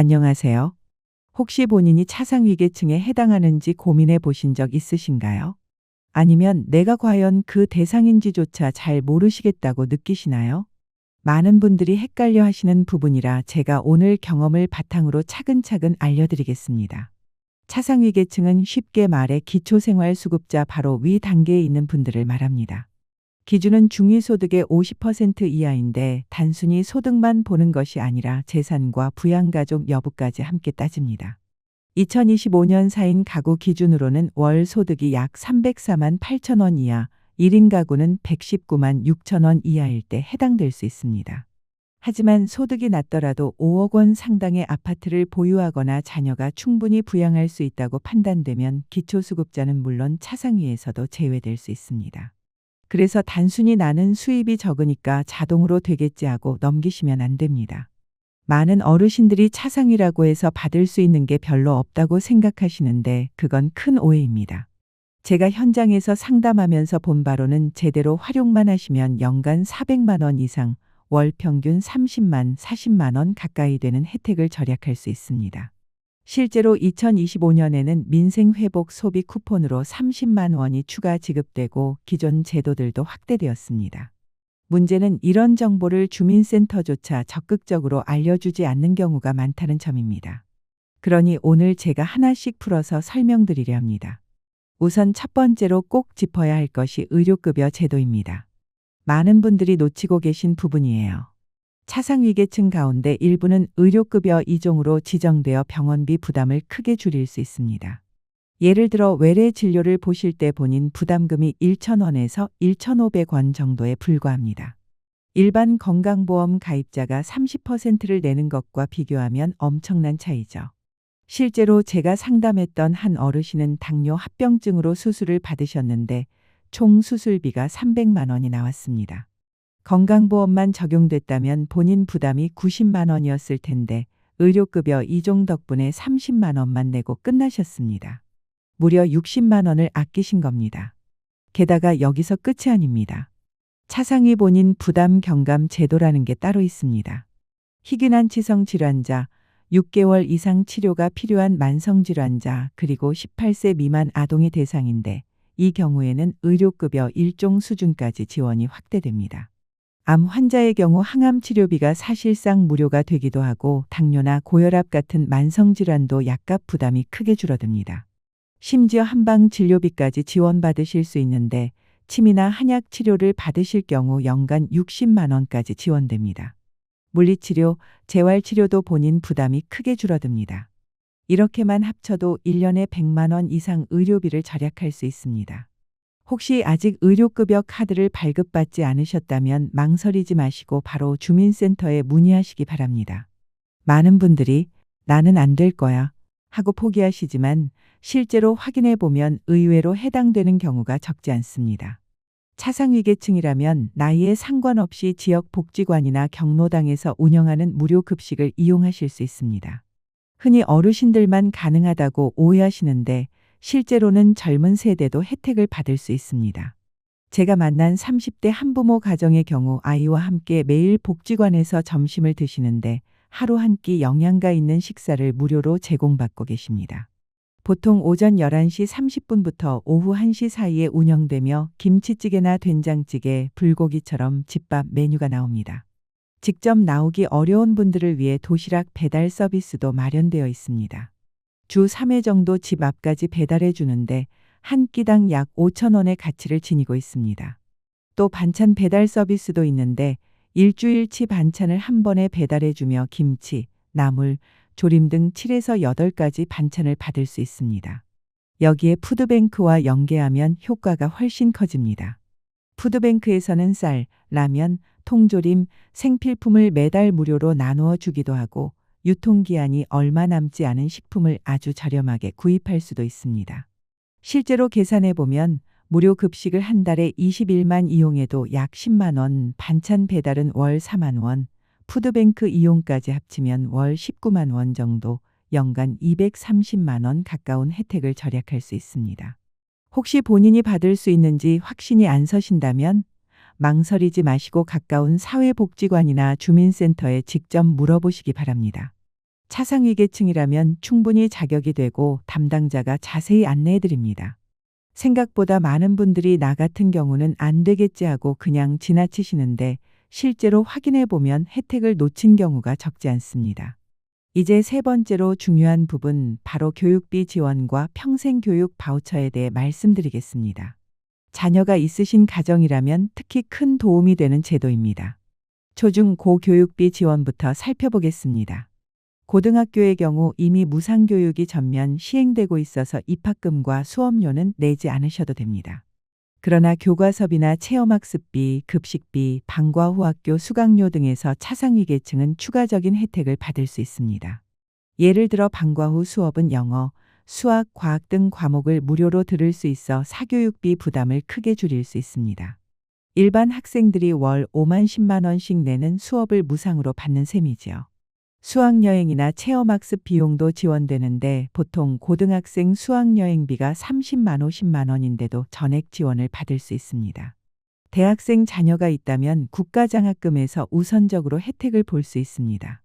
안녕하세요. 혹시 본인이 차상위계층에 해당하는지 고민해 보신 적 있으신가요? 아니면 내가 과연 그 대상인지조차 잘 모르시겠다고 느끼시나요? 많은 분들이 헷갈려 하시는 부분이라 제가 오늘 경험을 바탕으로 차근차근 알려드리겠습니다. 차상위계층은 쉽게 말해 기초생활수급자 바로 위 단계에 있는 분들을 말합니다. 기준은 중위소득의 50% 이하인데 단순히 소득만 보는 것이 아니라 재산과 부양가족 여부까지 함께 따집니다. 2025년 4인 가구 기준으로는 월 소득이 약 304만 8천 원 이하, 1인 가구는 119만 6천 원 이하일 때 해당될 수 있습니다. 하지만 소득이 낮더라도 5억 원 상당의 아파트를 보유하거나 자녀가 충분히 부양할 수 있다고 판단되면 기초수급자는 물론 차상위에서도 제외될 수 있습니다. 그래서 단순히 나는 수입이 적으니까 자동으로 되겠지 하고 넘기시면 안 됩니다. 많은 어르신들이 차상위라고 해서 받을 수 있는 게 별로 없다고 생각하시는데 그건 큰 오해입니다. 제가 현장에서 상담하면서 본 바로는 제대로 활용만 하시면 연간 400만 원 이상, 월 평균 30만, 40만 원 가까이 되는 혜택을 절약할 수 있습니다. 실제로 2025년에는 민생 회복 소비 쿠폰으로 30만 원이 추가 지급되고 기존 제도들도 확대되었습니다. 문제는 이런 정보를 주민센터조차 적극적으로 알려주지 않는 경우가 많다는 점입니다. 그러니 오늘 제가 하나씩 풀어서 설명드리려 합니다. 우선 첫 번째로 꼭 짚어야 할 것이 의료급여 제도입니다. 많은 분들이 놓치고 계신 부분이에요. 차상위계층 가운데 일부는 의료급여 2종으로 지정되어 병원비 부담을 크게 줄일 수 있습니다. 예를 들어 외래 진료를 보실 때 본인 부담금이 1,000원에서 1,500원 정도에 불과합니다. 일반 건강보험 가입자가 30%를 내는 것과 비교하면 엄청난 차이죠. 실제로 제가 상담했던 한 어르신은 당뇨 합병증으로 수술을 받으셨는데 총 수술비가 300만 원이 나왔습니다. 건강보험만 적용됐다면 본인 부담이 90만 원이었을 텐데 의료급여 2종 덕분에 30만 원만 내고 끝나셨습니다. 무려 60만 원을 아끼신 겁니다. 게다가 여기서 끝이 아닙니다. 차상위 본인 부담 경감 제도라는 게 따로 있습니다. 희귀난 치성 질환자, 6개월 이상 치료가 필요한 만성 질환자, 그리고 18세 미만 아동이 대상인데 이 경우에는 의료급여 1종 수준까지 지원이 확대됩니다. 암 환자의 경우 항암 치료비가 사실상 무료가 되기도 하고 당뇨나 고혈압 같은 만성 질환도 약값 부담이 크게 줄어듭니다. 심지어 한방 진료비까지 지원받으실 수 있는데 침이나 한약 치료를 받으실 경우 연간 60만 원까지 지원됩니다. 물리치료, 재활치료도 본인 부담이 크게 줄어듭니다. 이렇게만 합쳐도 1년에 100만 원 이상 의료비를 절약할 수 있습니다. 혹시 아직 의료급여 카드를 발급받지 않으셨다면 망설이지 마시고 바로 주민센터에 문의하시기 바랍니다. 많은 분들이 나는 안 될 거야 하고 포기하시지만 실제로 확인해 보면 의외로 해당되는 경우가 적지 않습니다. 차상위계층이라면 나이에 상관없이 지역 복지관이나 경로당에서 운영하는 무료 급식을 이용하실 수 있습니다. 흔히 어르신들만 가능하다고 오해하시는데 실제로는 젊은 세대도 혜택을 받을 수 있습니다. 제가 만난 30대 한부모 가정의 경우 아이와 함께 매일 복지관에서 점심을 드시는데 하루 한 끼 영양가 있는 식사를 무료로 제공받고 계십니다. 보통 오전 11시 30분부터 오후 1시 사이에 운영되며 김치찌개나 된장찌개, 불고기처럼 집밥 메뉴가 나옵니다. 직접 나오기 어려운 분들을 위해 도시락 배달 서비스도 마련되어 있습니다. 주 3회 정도 집 앞까지 배달해 주는데 한 끼당 약 5천 원의 가치를 지니고 있습니다. 또 반찬 배달 서비스도 있는데 일주일치 반찬을 한 번에 배달해 주며 김치, 나물, 조림 등 7에서 8가지 반찬을 받을 수 있습니다. 여기에 푸드뱅크와 연계하면 효과가 훨씬 커집니다. 푸드뱅크에서는 쌀, 라면, 통조림, 생필품을 매달 무료로 나누어 주기도 하고 유통기한이 얼마 남지 않은 식품을 아주 저렴하게 구입할 수도 있습니다. 실제로 계산해 보면 무료 급식을 한 달에 21만 이용해도 약 10만 원, 반찬 배달은 월 4만 원, 푸드뱅크 이용까지 합치면 월 19만 원 정도, 연간 230만 원 가까운 혜택을 절약할 수 있습니다. 혹시 본인이 받을 수 있는지 확신이 안 서신다면 망설이지 마시고 가까운 사회복지관이나 주민센터에 직접 물어보시기 바랍니다. 차상위 계층이라면 충분히 자격이 되고 담당자가 자세히 안내해 드립니다. 생각보다 많은 분들이 나 같은 경우는 안 되겠지 하고 그냥 지나치시는데 실제로 확인해 보면 혜택을 놓친 경우가 적지 않습니다. 이제 세 번째로 중요한 부분 바로 교육비 지원과 평생교육 바우처에 대해 말씀드리겠습니다. 자녀가 있으신 가정이라면 특히 큰 도움이 되는 제도입니다. 초중 고 교육비 지원부터 살펴보겠습니다. 고등학교의 경우 이미 무상교육이 전면 시행되고 있어서 입학금과 수업료는 내지 않으셔도 됩니다. 그러나 교과서비나 체험학습비, 급식비, 방과 후 학교 수강료 등에서 차상위 계층은 추가적인 혜택을 받을 수 있습니다. 예를 들어 방과 후 수업은 영어, 수학, 과학 등 과목을 무료로 들을 수 있어 사교육비 부담을 크게 줄일 수 있습니다. 일반 학생들이 월 5만 10만 원씩 내는 수업을 무상으로 받는 셈이지요. 수학여행이나 체험학습 비용도 지원되는데 보통 고등학생 수학여행비가 30만 50만 원인데도 전액 지원을 받을 수 있습니다. 대학생 자녀가 있다면 국가장학금에서 우선적으로 혜택을 볼 수 있습니다.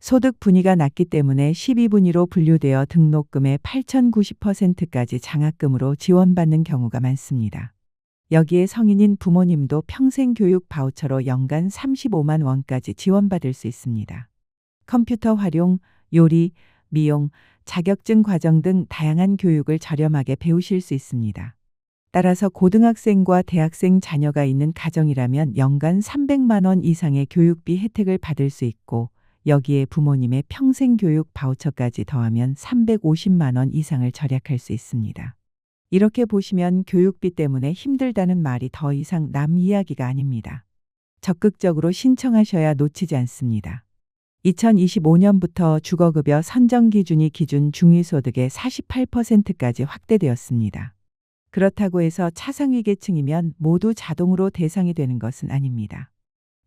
소득 분위가 낮기 때문에 12분위로 분류되어 등록금의 8,090%까지 장학금으로 지원받는 경우가 많습니다. 여기에 성인인 부모님도 평생교육 바우처로 연간 35만 원까지 지원받을 수 있습니다. 컴퓨터 활용, 요리, 미용, 자격증 과정 등 다양한 교육을 저렴하게 배우실 수 있습니다. 따라서 고등학생과 대학생 자녀가 있는 가정이라면 연간 300만 원 이상의 교육비 혜택을 받을 수 있고 여기에 부모님의 평생 교육 바우처까지 더하면 350만 원 이상을 절약할 수 있습니다. 이렇게 보시면 교육비 때문에 힘들다는 말이 더 이상 남 이야기가 아닙니다. 적극적으로 신청하셔야 놓치지 않습니다. 2025년부터 주거급여 선정 기준이 기준 중위소득의 48%까지 확대되었습니다. 그렇다고 해서 차상위 계층이면 모두 자동으로 대상이 되는 것은 아닙니다.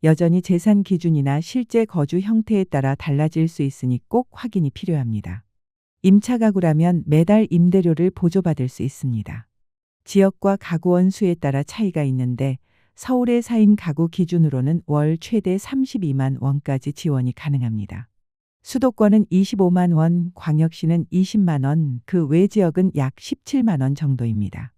여전히 재산 기준이나 실제 거주 형태에 따라 달라질 수 있으니 꼭 확인이 필요합니다. 임차 가구라면 매달 임대료를 보조받을 수 있습니다. 지역과 가구원 수에 따라 차이가 있는데 서울의 4인 가구 기준으로는 월 최대 32만 원까지 지원이 가능합니다. 수도권은 25만 원, 광역시는 20만 원, 그 외 지역은 약 17만 원 정도입니다.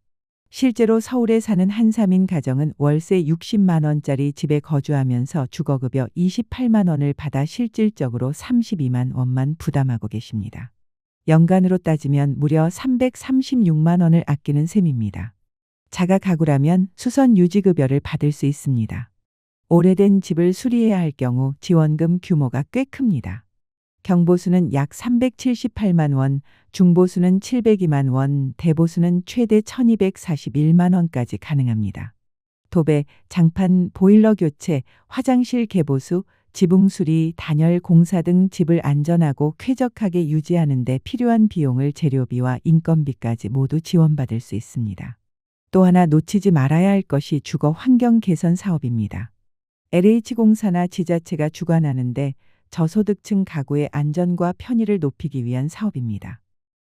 실제로 서울에 사는 한 3인 가정은 월세 60만 원짜리 집에 거주하면서 주거급여 28만 원을 받아 실질적으로 32만 원만 부담하고 계십니다. 연간으로 따지면 무려 336만 원을 아끼는 셈입니다. 자가 가구라면 수선 유지급여를 받을 수 있습니다. 오래된 집을 수리해야 할 경우 지원금 규모가 꽤 큽니다. 경보수는 약 378만 원, 중보수는 702만 원, 대보수는 최대 1241만 원까지 가능합니다. 도배, 장판, 보일러 교체, 화장실 개보수, 지붕 수리, 단열 공사 등 집을 안전하고 쾌적하게 유지하는 데 필요한 비용을 재료비와 인건비까지 모두 지원받을 수 있습니다. 또 하나 놓치지 말아야 할 것이 주거 환경 개선 사업입니다. LH공사나 지자체가 주관하는데 저소득층 가구의 안전과 편의를 높이기 위한 사업입니다.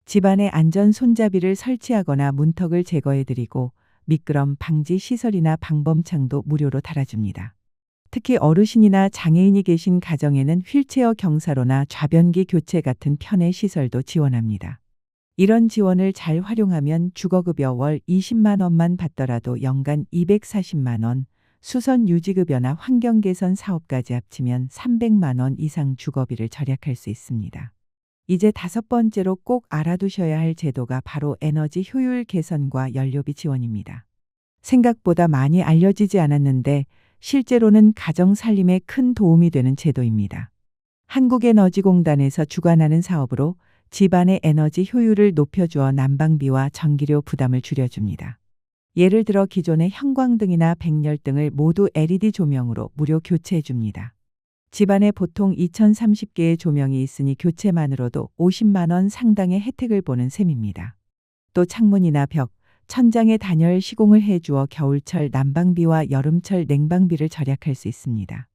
집안에 안전 손잡이를 설치하거나 문턱을 제거해드리고 미끄럼 방지 시설이나 방범창도 무료로 달아줍니다. 특히 어르신이나 장애인이 계신 가정에는 휠체어 경사로나 좌변기 교체 같은 편의 시설도 지원합니다. 이런 지원을 잘 활용하면 주거급여 월 20만 원만 받더라도 연간 240만 원, 수선 유지급여나 환경개선 사업까지 합치면 300만 원 이상 주거비를 절약할 수 있습니다. 이제 다섯 번째로 꼭 알아두셔야 할 제도가 바로 에너지 효율 개선과 연료비 지원입니다. 생각보다 많이 알려지지 않았는데 실제로는 가정 살림에 큰 도움이 되는 제도입니다. 한국에너지공단에서 주관하는 사업으로 집안의 에너지 효율을 높여주어 난방비와 전기료 부담을 줄여줍니다. 예를 들어 기존의 형광등이나 백열등을 모두 LED 조명으로 무료 교체해 줍니다. 집안에 보통 2030개의 조명이 있으니 교체만으로도 50만 원 상당의 혜택을 보는 셈입니다. 또 창문이나 벽, 천장에 단열 시공을 해 주어 겨울철 난방비와 여름철 냉방비를 절약할 수 있습니다.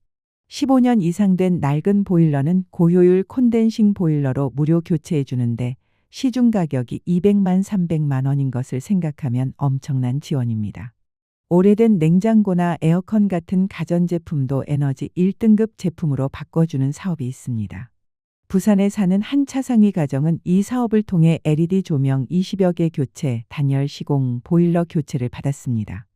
15년 이상 된 낡은 보일러는 고효율 콘덴싱 보일러로 무료 교체해 주는데 시중 가격이 200만 300만 원인 것을 생각하면 엄청난 지원입니다. 오래된 냉장고나 에어컨 같은 가전제품도 에너지 1등급 제품으로 바꿔주는 사업이 있습니다. 부산에 사는 한 차상위 가정은 이 사업을 통해 LED 조명 20여 개 교체, 단열 시공, 보일러 교체를 받았습니다.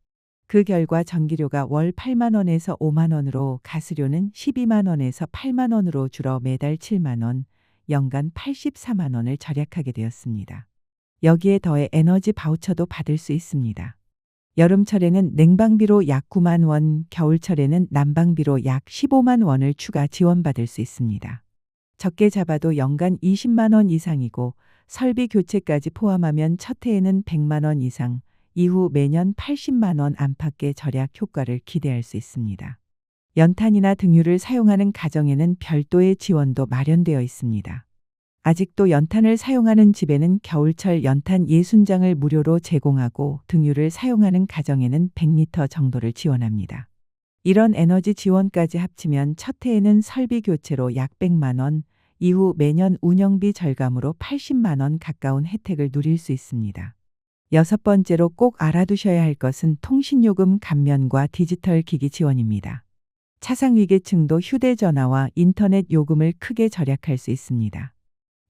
그 결과 전기료가 월 8만 원에서 5만 원으로 가스료는 12만 원에서 8만 원으로 줄어 매달 7만 원, 연간 84만 원을 절약하게 되었습니다. 여기에 더해 에너지 바우처도 받을 수 있습니다. 여름철에는 냉방비로 약 9만 원, 겨울철에는 난방비로 약 15만 원을 추가 지원받을 수 있습니다. 적게 잡아도 연간 20만 원 이상이고 설비 교체까지 포함하면 첫 해에는 100만 원 이상, 이후 매년 80만 원 안팎의 절약 효과를 기대할 수 있습니다. 연탄이나 등유를 사용하는 가정에는 별도의 지원도 마련되어 있습니다. 아직도 연탄을 사용하는 집에는 겨울철 연탄 60장을 무료로 제공하고 등유를 사용하는 가정에는 100리터 정도를 지원합니다. 이런 에너지 지원까지 합치면 첫 해에는 설비 교체로 약 100만 원, 이후 매년 운영비 절감으로 80만 원 가까운 혜택을 누릴 수 있습니다. 여섯 번째로 꼭 알아두셔야 할 것은 통신요금 감면과 디지털 기기 지원입니다. 차상위계층도 휴대전화와 인터넷 요금을 크게 절약할 수 있습니다.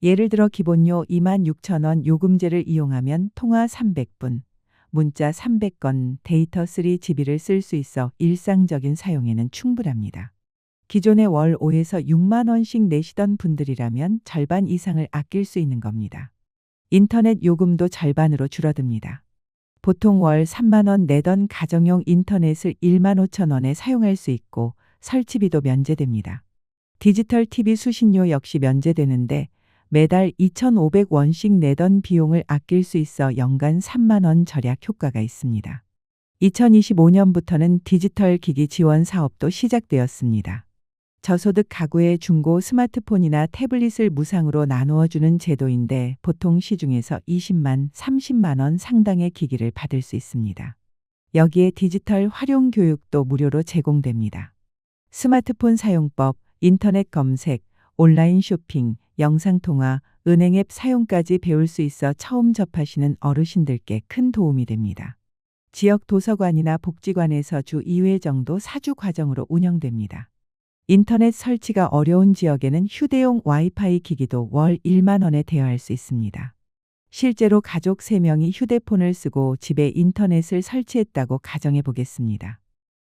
예를 들어 기본료 2만 6천 원 요금제를 이용하면 통화 300분, 문자 300건, 데이터 3GB를 쓸 수 있어 일상적인 사용에는 충분합니다. 기존에 월 5에서 6만 원씩 내시던 분들이라면 절반 이상을 아낄 수 있는 겁니다. 인터넷 요금도 절반으로 줄어듭니다. 보통 월 3만 원 내던 가정용 인터넷을 1만 5천 원에 사용할 수 있고 설치비도 면제됩니다. 디지털 TV 수신료 역시 면제되는데 매달 2,500원씩 내던 비용을 아낄 수 있어 연간 3만 원 절약 효과가 있습니다. 2025년부터는 디지털 기기 지원 사업도 시작되었습니다. 저소득 가구의 중고 스마트폰이나 태블릿을 무상으로 나누어 주는 제도인데 보통 시중에서 20만, 30만 원 상당의 기기를 받을 수 있습니다. 여기에 디지털 활용 교육도 무료로 제공됩니다. 스마트폰 사용법, 인터넷 검색, 온라인 쇼핑, 영상 통화, 은행 앱 사용까지 배울 수 있어 처음 접하시는 어르신들께 큰 도움이 됩니다. 지역 도서관이나 복지관에서 주 2회 정도 사주 과정으로 운영됩니다. 인터넷 설치가 어려운 지역에는 휴대용 와이파이 기기도 월 1만 원에 대여할 수 있습니다. 실제로 가족 3명이 휴대폰을 쓰고 집에 인터넷을 설치했다고 가정해 보겠습니다.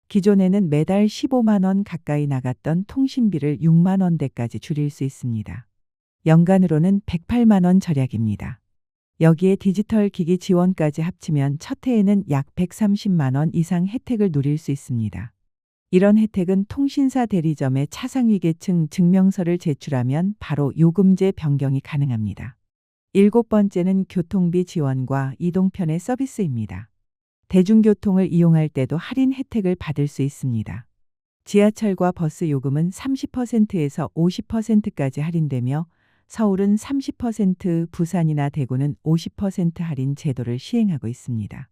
기존에는 매달 15만 원 가까이 나갔던 통신비를 6만 원대까지 줄일 수 있습니다. 연간으로는 108만 원 절약입니다. 여기에 디지털 기기 지원까지 합치면 첫 해에는 약 130만 원 이상 혜택을 누릴 수 있습니다. 이런 혜택은 통신사 대리점에 차상위계층 증명서를 제출하면 바로 요금제 변경이 가능합니다. 일곱 번째는 교통비 지원과 이동편의 서비스입니다. 대중교통을 이용할 때도 할인 혜택을 받을 수 있습니다. 지하철과 버스 요금은 30%에서 50%까지 할인되며 서울은 30%, 부산이나 대구는 50% 할인 제도를 시행하고 있습니다.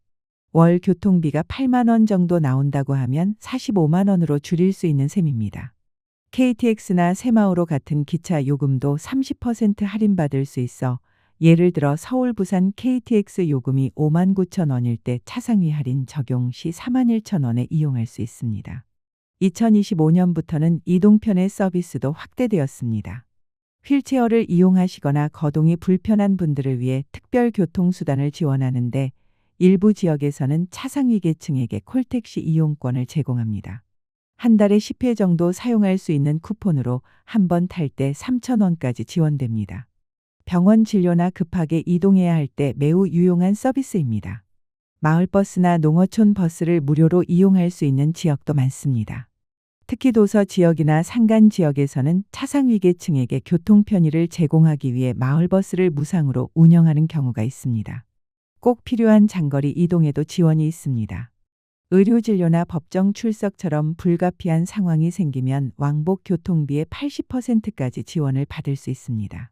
월 교통비가 8만 원 정도 나온다고 하면 45만 원으로 줄일 수 있는 셈입니다. KTX나 새마을호 같은 기차 요금도 30% 할인받을 수 있어 예를 들어 서울 부산 KTX 요금이 5만 9천 원일 때 차상위 할인 적용 시 4만 1천 원에 이용할 수 있습니다. 2025년부터는 이동편의 서비스도 확대되었습니다. 휠체어를 이용하시거나 거동이 불편한 분들을 위해 특별 교통수단을 지원하는데 일부 지역에서는 차상위 계층에게 콜택시 이용권을 제공합니다. 한 달에 10회 정도 사용할 수 있는 쿠폰으로 한 번 탈 때 3,000원까지 지원됩니다. 병원 진료나 급하게 이동해야 할 때 매우 유용한 서비스입니다. 마을버스나 농어촌 버스를 무료로 이용할 수 있는 지역도 많습니다. 특히 도서 지역이나 산간 지역에서는 차상위계층에게 교통 편의를 제공하기 위해 마을버스를 무상으로 운영하는 경우가 있습니다. 꼭 필요한 장거리 이동에도 지원이 있습니다. 의료진료나 법정 출석처럼 불가피한 상황이 생기면 왕복 교통비의 80%까지 지원을 받을 수 있습니다.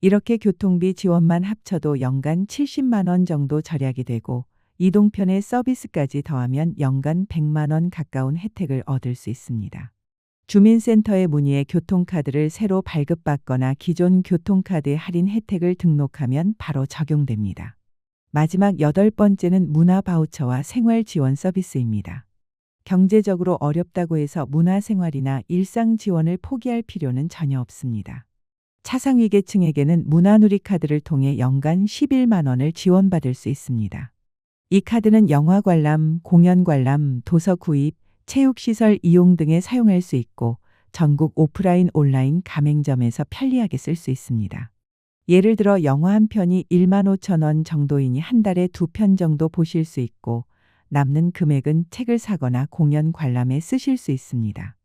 이렇게 교통비 지원만 합쳐도 연간 70만 원 정도 절약이 되고 이동편의 서비스까지 더하면 연간 100만 원 가까운 혜택을 얻을 수 있습니다. 주민센터에 문의해 교통카드를 새로 발급받거나 기존 교통카드의 할인 혜택을 등록하면 바로 적용됩니다. 마지막 여덟 번째는 문화 바우처와 생활 지원 서비스입니다. 경제적으로 어렵다고 해서 문화 생활이나 일상 지원을 포기할 필요는 전혀 없습니다. 차상위계층에게는 문화누리 카드를 통해 연간 11만 원을 지원받을 수 있습니다. 이 카드는 영화 관람, 공연 관람, 도서 구입, 체육시설 이용 등에 사용할 수 있고 전국 오프라인 온라인 가맹점에서 편리하게 쓸 수 있습니다. 예를 들어 영화 한 편이 1만 5천 원 정도이니 한 달에 두 편 정도 보실 수 있고 남는 금액은 책을 사거나 공연 관람에 쓰실 수 있습니다.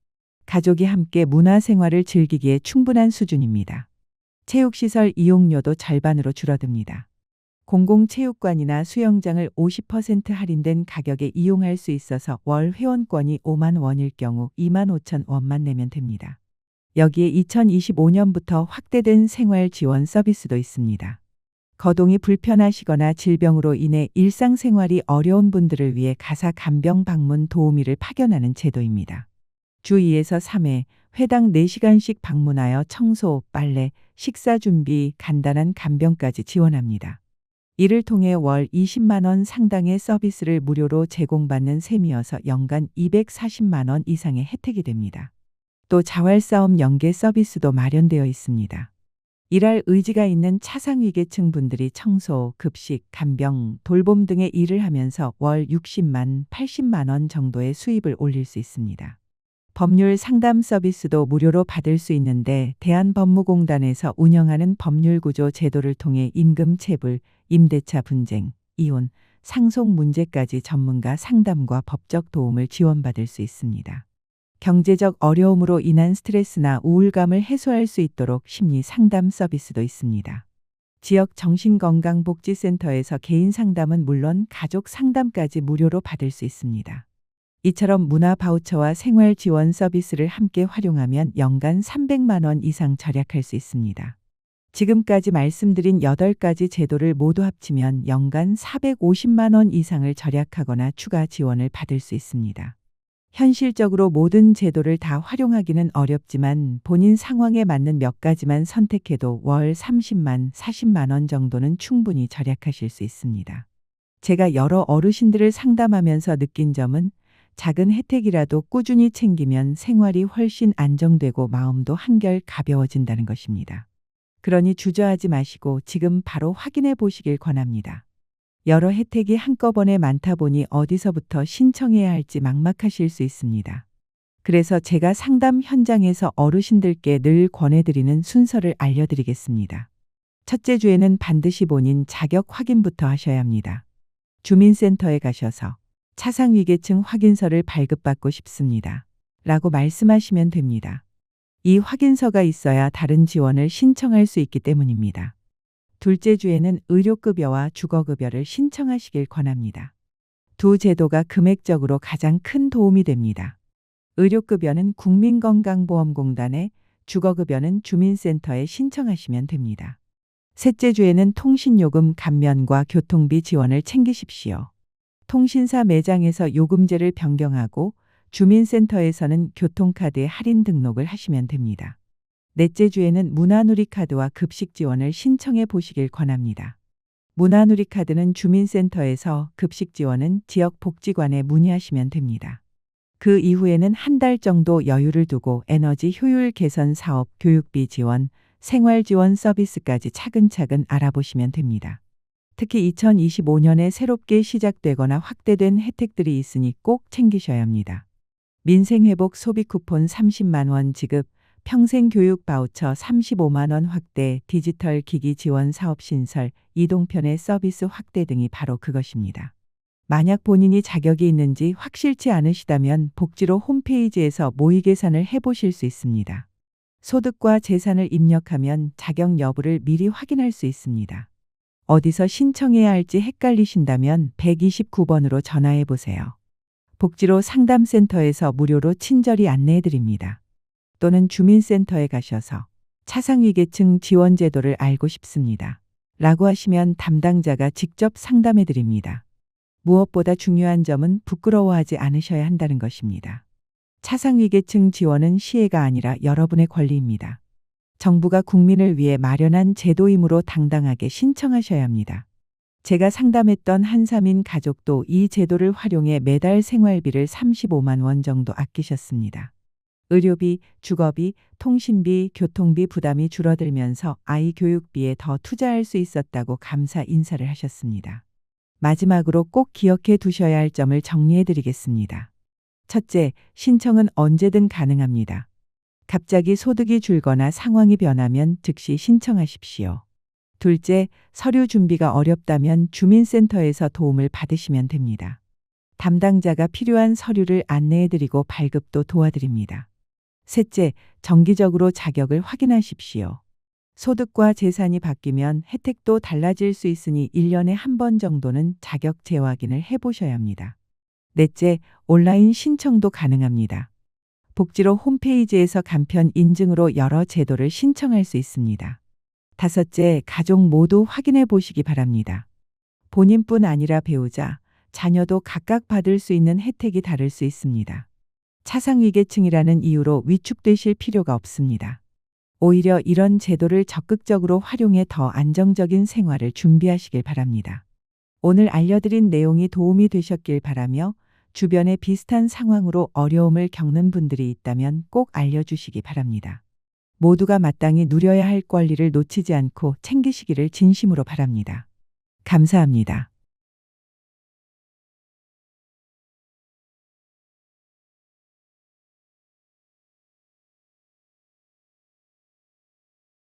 가족이 함께 문화생활을 즐기기에 충분한 수준입니다. 체육시설 이용료도 절반으로 줄어듭니다. 공공체육관이나 수영장을 50% 할인된 가격에 이용할 수 있어서 월 회원권이 5만 원일 경우 2만 5천 원만 내면 됩니다. 여기에 2025년부터 확대된 생활 지원 서비스도 있습니다. 거동이 불편하시거나 질병으로 인해 일상생활이 어려운 분들을 위해 가사 간병 방문 도우미를 파견하는 제도입니다. 주 2에서 3회 회당 4시간씩 방문하여 청소, 빨래, 식사 준비, 간단한 간병까지 지원합니다. 이를 통해 월 20만 원 상당의 서비스를 무료로 제공받는 셈이어서 연간 240만 원 이상의 혜택이 됩니다. 또 자활사업 연계 서비스도 마련되어 있습니다. 일할 의지가 있는 차상위계층 분들이 청소, 급식, 간병, 돌봄 등의 일을 하면서 월 60만, 80만 원 정도의 수입을 올릴 수 있습니다. 법률 상담 서비스도 무료로 받을 수 있는데 대한법무공단에서 운영하는 법률구조 제도를 통해 임금 체불, 임대차 분쟁, 이혼, 상속 문제까지 전문가 상담과 법적 도움을 지원받을 수 있습니다. 경제적 어려움으로 인한 스트레스나 우울감을 해소할 수 있도록 심리 상담 서비스도 있습니다. 지역 정신건강복지센터에서 개인 상담은 물론 가족 상담까지 무료로 받을 수 있습니다. 이처럼 문화 바우처와 생활 지원 서비스를 함께 활용하면 연간 300만 원 이상 절약할 수 있습니다. 지금까지 말씀드린 8가지 제도를 모두 합치면 연간 450만 원 이상을 절약하거나 추가 지원을 받을 수 있습니다. 현실적으로 모든 제도를 다 활용하기는 어렵지만 본인 상황에 맞는 몇 가지만 선택해도 월 30만, 40만 원 정도는 충분히 절약하실 수 있습니다. 제가 여러 어르신들을 상담하면서 느낀 점은 작은 혜택이라도 꾸준히 챙기면 생활이 훨씬 안정되고 마음도 한결 가벼워진다는 것입니다. 그러니 주저하지 마시고 지금 바로 확인해 보시길 권합니다. 여러 혜택이 한꺼번에 많다 보니 어디서부터 신청해야 할지 막막하실 수 있습니다. 그래서 제가 상담 현장에서 어르신들께 늘 권해드리는 순서를 알려드리겠습니다. 첫째 주에는 반드시 본인 자격 확인부터 하셔야 합니다. 주민센터에 가셔서 차상위계층 확인서를 발급받고 싶습니다. 라고 말씀하시면 됩니다. 이 확인서가 있어야 다른 지원을 신청할 수 있기 때문입니다. 둘째 주에는 의료급여와 주거급여를 신청하시길 권합니다. 두 제도가 금액적으로 가장 큰 도움이 됩니다. 의료급여는 국민건강보험공단에, 주거급여는 주민센터에 신청하시면 됩니다. 셋째 주에는 통신요금 감면과 교통비 지원을 챙기십시오. 통신사 매장에서 요금제를 변경하고 주민센터에서는 교통카드에 할인 등록을 하시면 됩니다. 넷째 주에는 문화누리 카드와 급식 지원을 신청해 보시길 권합니다. 문화누리 카드는 주민센터에서 급식 지원은 지역 복지관에 문의하시면 됩니다. 그 이후에는 한 달 정도 여유를 두고 에너지 효율 개선 사업, 교육비 지원, 생활 지원 서비스까지 차근차근 알아보시면 됩니다. 특히 2025년에 새롭게 시작되거나 확대된 혜택들이 있으니 꼭 챙기셔야 합니다. 민생회복 소비 쿠폰 30만 원 지급, 평생교육 바우처 35만 원 확대, 디지털 기기 지원 사업 신설, 이동편의 서비스 확대 등이 바로 그것입니다. 만약 본인이 자격이 있는지 확실치 않으시다면 복지로 홈페이지에서 모의 계산을 해보실 수 있습니다. 소득과 재산을 입력하면 자격 여부를 미리 확인할 수 있습니다. 어디서 신청해야 할지 헷갈리신다면 129번으로 전화해 보세요. 복지로 상담센터에서 무료로 친절히 안내해 드립니다. 또는 주민센터에 가셔서 차상위계층 지원 제도를 알고 싶습니다. 라고 하시면 담당자가 직접 상담해 드립니다. 무엇보다 중요한 점은 부끄러워하지 않으셔야 한다는 것입니다. 차상위계층 지원은 시혜가 아니라 여러분의 권리입니다. 정부가 국민을 위해 마련한 제도이므로 당당하게 신청하셔야 합니다. 제가 상담했던 한삼인 가족도 이 제도를 활용해 매달 생활비를 35만 원 정도 아끼셨습니다. 의료비, 주거비, 통신비, 교통비 부담이 줄어들면서 아이 교육비에 더 투자할 수 있었다고 감사 인사를 하셨습니다. 마지막으로 꼭 기억해 두셔야 할 점을 정리해 드리겠습니다. 첫째, 신청은 언제든 가능합니다. 갑자기 소득이 줄거나 상황이 변하면 즉시 신청하십시오. 둘째, 서류 준비가 어렵다면 주민센터에서 도움을 받으시면 됩니다. 담당자가 필요한 서류를 안내해 드리고 발급도 도와드립니다. 셋째, 정기적으로 자격을 확인하십시오. 소득과 재산이 바뀌면 혜택도 달라질 수 있으니 1년에 한 번 정도는 자격 재확인을 해보셔야 합니다. 넷째, 온라인 신청도 가능합니다. 복지로 홈페이지에서 간편 인증으로 여러 제도를 신청할 수 있습니다. 다섯째, 가족 모두 확인해 보시기 바랍니다. 본인뿐 아니라 배우자, 자녀도 각각 받을 수 있는 혜택이 다를 수 있습니다. 차상위계층이라는 이유로 위축되실 필요가 없습니다. 오히려 이런 제도를 적극적으로 활용해 더 안정적인 생활을 준비하시길 바랍니다. 오늘 알려드린 내용이 도움이 되셨길 바라며 주변에 비슷한 상황으로 어려움을 겪는 분들이 있다면 꼭 알려주시기 바랍니다. 모두가 마땅히 누려야 할 권리를 놓치지 않고 챙기시기를 진심으로 바랍니다. 감사합니다.